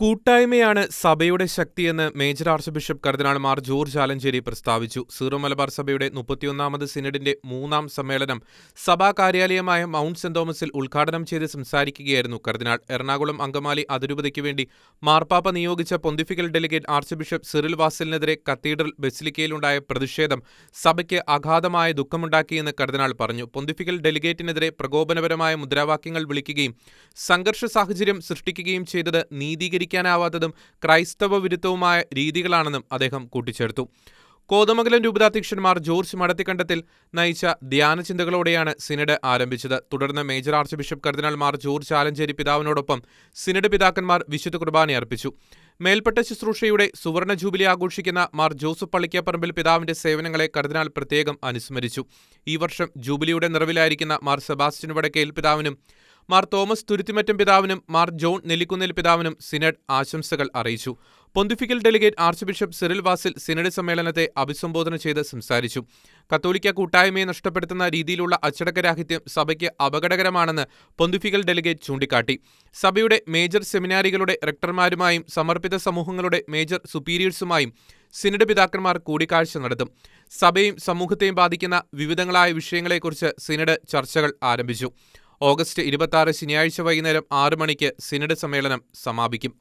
കൂട്ടായ്മയാണ് സഭയുടെ ശക്തിയെന്ന് major archbishop cardinal Mar George Alencherry പ്രസ്താവിച്ചു. സീറോ മലബാർ സഭയുടെ മുപ്പത്തിയൊന്നാമത് സിനഡിന്റെ മൂന്നാം സമ്മേളനം സഭാ കാര്യാലയമായ മൗണ്ട് സെന്റ് തോമസിൽ ഉദ്ഘാടനം ചെയ്ത് സംസാരിക്കുകയായിരുന്നു കർദിനാൾ. എറണാകുളം അങ്കമാലി അതിരൂപതയ്ക്ക് വേണ്ടി മാർപ്പാപ്പ നിയോഗിച്ച pontifical delegate archbishop Cyril വാസലിനെതിരെ കത്തീഡ്രൽ ബസിലിക്കയിലുണ്ടായ പ്രതിഷേധം സഭയ്ക്ക് അഗാധമായ ദുഃഖമുണ്ടാക്കിയെന്ന് കർദിനാൾ പറഞ്ഞു. പൊന്തിഫിക്കൽ ഡെലിഗേറ്റിനെതിരെ പ്രകോപനപരമായ മുദ്രാവാക്യങ്ങൾ വിളിക്കുകയും സംഘർഷ സാഹചര്യം സൃഷ്ടിക്കുകയും ചെയ്തത് നീതീകരിക്കാനാവാത്തതും ക്രൈസ്തവ വിരുദ്ധവുമായ രീതികളാണെന്നും അദ്ദേഹം കൂട്ടിച്ചേർത്തു. കോതമംഗലം രൂപതാധ്യക്ഷന്മാർ ജോർജ് മടത്തിക്കണ്ടത്തിൽ നയിച്ച ധ്യാനചിന്തകളോടെയാണ് സിനഡ് ആരംഭിച്ചത്. തുടർന്ന് major archbishop cardinal Mar George Alencherry പിതാവിനോടൊപ്പം synod പിതാക്കന്മാർ വിശുദ്ധ കുർബാന അർപ്പിച്ചു. മേൽപ്പെട്ട ശുശ്രൂഷയുടെ സുവർണ ജൂബിലി ആഘോഷിക്കുന്ന മാർ ജോസഫ് പള്ളിക്കപ്പറമ്പിൽ പിതാവിന്റെ സേവനങ്ങളെ കർദിനാൾ പ്രത്യേകം അനുസ്മരിച്ചു. ഈ വർഷം ജൂബിലിയുടെ നിറവിലായിരിക്കുന്ന മാർ സെബാസ്റ്റ്യൻ വടക്കേൽ പിതാവിനും മാർ തോമസ് തുരുത്തിമറ്റം പിതാവിനും മാർ ജോൺ നെല്ലിക്കുന്നിൽ പിതാവിനും സിനഡ് ആശംസകൾ അറിയിച്ചു. Pontifical delegate archbishop Cyril Vasil synod സമ്മേളനത്തെ അഭിസംബോധന ചെയ്ത് സംസാരിച്ചു. കത്തോലിക്ക കൂട്ടായ്മയെ നഷ്ടപ്പെടുത്തുന്ന രീതിയിലുള്ള അച്ചടക്കരാഹിത്യം സഭയ്ക്ക് അപകടകരമാണെന്ന് പൊന്തിഫിക്കൽ ഡെലിഗേറ്റ് ചൂണ്ടിക്കാട്ടി. സഭയുടെ മേജർ സെമിനാരികളുടെ റെക്ടർമാരുമായും സമർപ്പിത സമൂഹങ്ങളുടെ മേജർ സുപ്പീരിയേഴ്സുമായും സിനഡ് പിതാക്കന്മാർ കൂടിക്കാഴ്ച നടത്തും. സഭയും സമൂഹത്തെയും ബാധിക്കുന്ന വിവിധങ്ങളായ വിഷയങ്ങളെക്കുറിച്ച് സിനഡ് ചർച്ചകൾ ആരംഭിച്ചു. ഓഗസ്റ്റ് ഇരുപത്തി ശനിയാഴ്ച വൈകുന്നേരം ആറ് മണിക്ക് സിനഡ് സമ്മേളനം സമാപിക്കും.